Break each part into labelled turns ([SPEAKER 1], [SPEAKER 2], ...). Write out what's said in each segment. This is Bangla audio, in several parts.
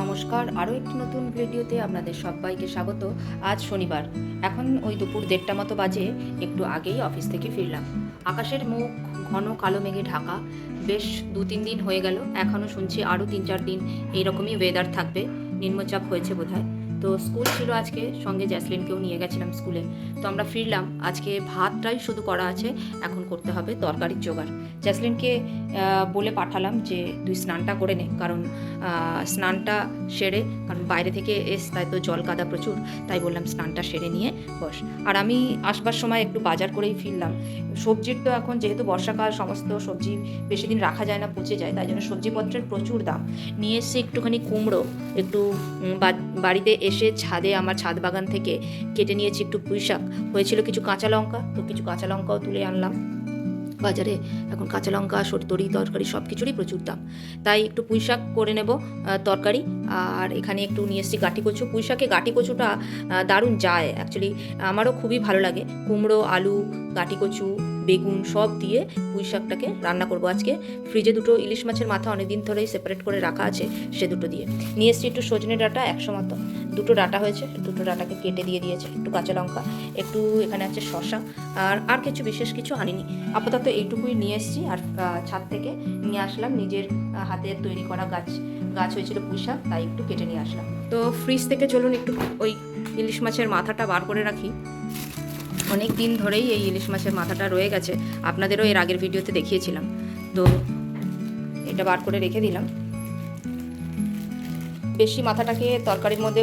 [SPEAKER 1] নমস্কার। আরও একটি নতুন ভিডিওতে আপনাদের সবাইকে স্বাগত। আজ শনিবার। এখন ওই দুপুর দেড়টা মতো বাজে, একটু আগেই অফিস থেকে ফিরলাম। আকাশের মুখ ঘন কালো মেঘে ঢাকা। বেশ দু তিন দিন হয়ে গেল, এখনও শুনছি আরও তিন চার দিন এইরকমই ওয়েদার থাকবে। নিম্নচাপ হয়েছে বোধহয়। তো স্কুল ছিল আজকে, সঙ্গে জ্যাসলিনকেও নিয়ে গেছিলাম স্কুলে। তো আমরা ফিরলাম, আজকে ভাতটাই শুধু করা আছে, এখন করতে হবে তরকারির জোগাড়। জ্যাসলিনকে বলে পাঠালাম যে তুই স্নানটা করে নে, কারণ স্নানটা সেরে, কারণ বাইরে থেকে এস, তাই তো জল কাদা প্রচুর, তাই বললাম স্নানটা সেরে নিয়ে বস। আর আমি আসবার সময় একটু বাজার করেই ফিরলাম। সবজির তো এখন যেহেতু বর্ষাকাল, সমস্ত সবজি বেশি দিন রাখা যায় না, পচে যায়, তাই জন্য সবজিপত্রের প্রচুর দাম। নিয়ে এসে একটুখানি কুমড়ো, একটু বাড়িতে এসে ছাদে আমার ছাদ বাগান থেকে কেটে নিয়েছি একটু পুঁই শাক। হয়েছিল কিছু কাঁচা লঙ্কা, তো কিছু কাঁচা লঙ্কাও তুলে আনলাম। বাজারে এখন কাঁচা লঙ্কা তরি, তরকারি সব কিছুরই প্রচুর দাম। তাই একটু পুঁই শাক করে নেব তরকারি। আর এখানে একটু নিয়ে এসেছি গাটি কচু। পুঁই শাকে গাটি কচুটা দারুণ যায়। অ্যাকচুয়ালি আমারও খুবই ভালো লাগে। কুমড়ো, আলু, গাটি কচু বেগুন সব দিয়ে পুঁই শাকটাকে রান্না করব আজকে। ফ্রিজে দুটো ইলিশ মাছের মাথা অনেকদিন ধরেই সেপারেট করে রাখা আছে সে দুটো দিয়ে। নিয়ে এসেছি একটু সজনে ডাঁটা একশো মতো। দুটো ডাঁটা হয়েছে, দুটো ডাঁটাকে কেটে দিয়ে দিয়েছে, একটু কাঁচা লঙ্কা, একটু এখানে আছে শশা আর আর কিছু বিশেষ কিছু আনিনি। আপাতত এইটুকুই নিয়ে এসেছি আর ছাদ থেকে নিয়ে আসলাম নিজের হাতের তৈরি করা গাছ। গাছ হয়েছিল পুঁইশাক তাই একটু কেটে নিয়ে আসলাম। তো ফ্রিজ থেকে চলুন একটু ওই ইলিশ মাছের মাথাটা বার করে রাখি। অনেক দিন ধরেই এই ইলিশ মাছের মাথাটা রয়ে গেছে। আপনাদেরও এর আগের ভিডিওতে দেখিয়েছিলাম। তো এটা বার করে রেখে দিলাম। বেশি মাথাটাকে তরকারির মধ্যে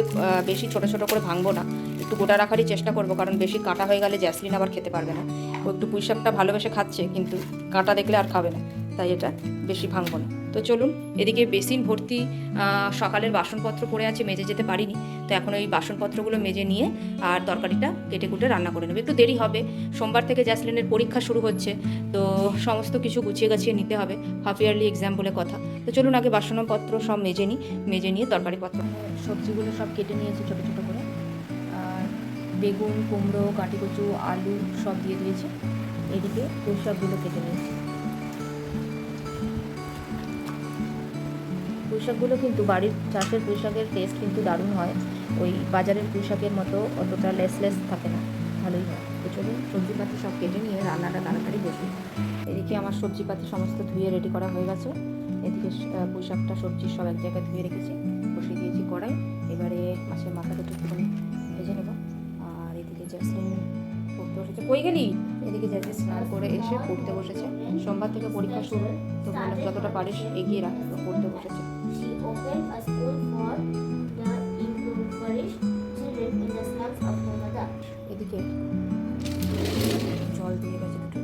[SPEAKER 1] বেশি ছোট ছোট করে ভাঙবো না। একটু গোটা রাখারই চেষ্টা করব, কারণ বেশি কাটা হয়ে গেলে জ্যাসলিন আবার খেতে পারবে না। ও একটু পুঁইশাকটা ভালোবেসে খাচ্ছে, কিন্তু কাটা দেখলে আর খাবে না। তাই এটা বেশি ভাঙবো না। তো চলুন, এদিকে বেসিন ভর্তি সকালের বাসনপত্র পড়ে আছে, মেজে যেতে পারিনি। তো এখন ওই বাসনপত্রগুলো মেজে নিয়ে আর তরকারিটা কেটে কুটে রান্না করে নেবে। একটু দেরি হবে, সোমবার থেকে জ্যাসলিনের পরীক্ষা শুরু হচ্ছে, তো সমস্ত কিছু গুছিয়ে গাছিয়ে নিতে হবে, হাফ ইয়ারলি এক্সাম বলে কথা। তো চলুন, আগে বাসনপত্র সব মেজে নিই, মেজে নিয়ে তরকারিপত্র। সবজিগুলো সব কেটে নিয়েছি ছোটো ছোটো করে। আর বেগুন, কুমড়ো কাটি কচু আলু সব দিয়ে দিয়েছি। এদিকে পুঁইশাকগুলো কেটে নিয়েছি। পুঁইশাকগুলো কিন্তু বাড়ির চাষের পুঁইশাকের টেস্ট কিন্তু দারুণ হয়। ওই বাজারের পুঁইশাকের মতো অতটা লেস লেস থাকে না ভালোই হয়। তো চলুন সবজিপাতি সব কেটে নিয়ে রান্নাটা তাড়াতাড়ি বসি। এদিকে আমার সবজিপাতি সমস্ত ধুয়ে রেডি করা হয়ে গেছে। এদিকে আহ, পুঁইশাকটা সবজি সব এক জায়গায় ধুয়ে রেখেছি বসিয়ে দিয়েছি কড়াই। এবারে মাছের মাথাটা একটুখানি ভেজে নেব। আর এদিকে জ্যাসলিন পড়তে বসেছে। কই গেলি? এদিকে যাচ্ছে স্নান করে এসে পড়তে বসেছে। সোমবার থেকে পরীক্ষা শুরু তো বললাম যতটা পারিস এগিয়ে রাখতে পড়তে বসেছে. এদিকে জল দিয়ে গেছে দুটো।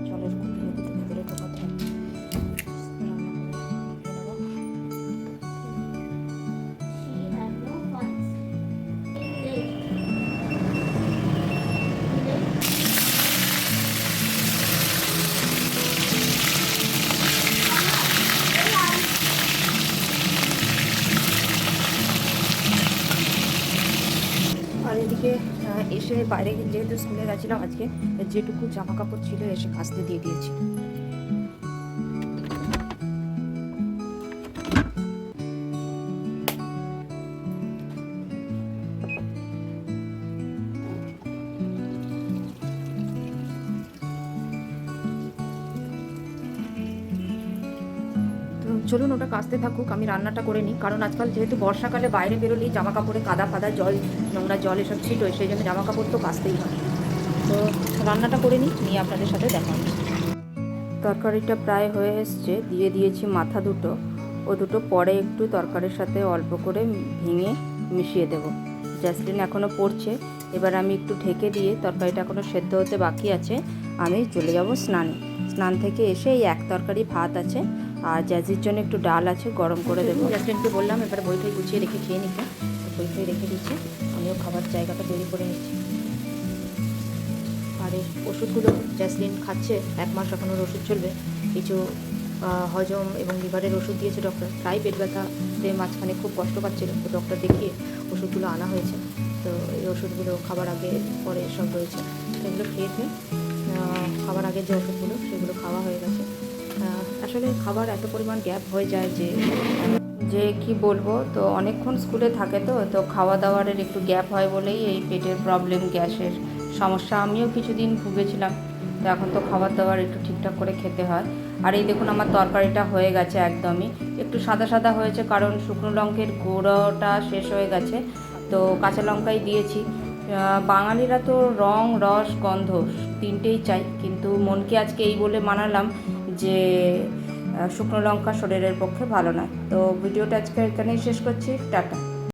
[SPEAKER 1] এসে বাইরে যেহেতু স্কুলে গেছিলাম আজকে যেটুকু জামা কাপড় ছিল এসে কাচতে দিয়ে দিয়েছি। চলুন ওটা কাচতে থাকুক, আমি রান্নাটা করে নিই। কারণ আজকাল যেহেতু বর্ষাকালে বাইরে বেরোলেই জামা কাপড়ে কাদা ফাদা জল, নোংরা জল এসব ছিটোয় সেই জন্য জামা কাপড় তো কাচতেই হয়। তো রান্নাটা করে নিই, নিয়ে আপনাদের সাথে দেখা তরকারিটা প্রায় হয়ে এসছে, দিয়ে দিয়েছি মাথা দুটো। ও দুটো পরে একটু তরকারির সাথে অল্প করে ভেঙে মিশিয়ে দেব। জ্যাসলিন এখনও পড়ছে, এবার আমি একটু ঢেকে দিয়ে তরকারিটা এখনও সেদ্ধ হতে বাকি আছে, আমি চলে যাব স্নানে। স্নান থেকে এসে এই এক তরকারি ভাত আছে আর জ্যাজির জন্য একটু ডাল আছে গরম করে দেবো। জ্যাসলিনকে বললাম এবার বইটাই গুছিয়ে রেখে খেয়ে নিতে। বইটাই রেখে দিচ্ছি। আমিও খাবার জায়গাটা তৈরি করে নিচ্ছি। আর এই ওষুধগুলো জ্যাসলিন খাচ্ছে এক মাস এখন ওর ওষুধ চলবে। কিছু হজম এবং লিভারের ওষুধ দিয়েছে ডক্টর প্রায় পেট ব্যথাতে মাঝখানে খুব কষ্ট পাচ্ছিল তো ডক্টর দেখিয়ে ওষুধগুলো আনা হয়েছে। তো এই ওষুধগুলো খাবার আগে পরে সব রয়েছে। সেগুলো খেয়ে খেয়ে খাবার আগে যে ওষুধগুলো সেগুলো খাওয়া হয়ে গেছে। আসলে খাবার এত পরিমাণ গ্যাপ হয়ে যায় যে যে কি বলব? তো অনেকক্ষণ স্কুলে থাকে তো তো খাওয়া দাওয়ারের একটু গ্যাপ হয় বলেই এই পেটের প্রবলেম গ্যাসের সমস্যা। আমিও কিছুদিন ভুগেছিলাম, তো এখন তো খাবার দাবার একটু ঠিকঠাক করে খেতে হয়। আর এই দেখুন আমার তরকারিটা হয়ে গেছে একদমই। একটু সাদা সাদা হয়েছে কারণ শুকনো লঙ্কের গুঁড়োটা শেষ হয়ে গেছে, তো কাঁচা লঙ্কাই দিয়েছি। বাঙালিরা তো রং, রস, গন্ধ তিনটেই চাই, কিন্তু মনকে আজকে এই বলে মানালাম যে শুকনো লঙ্কা শরীরের পক্ষে ভালো নয়। তো ভিডিওটা আজকে এখানেই শেষ করছি। টাটা।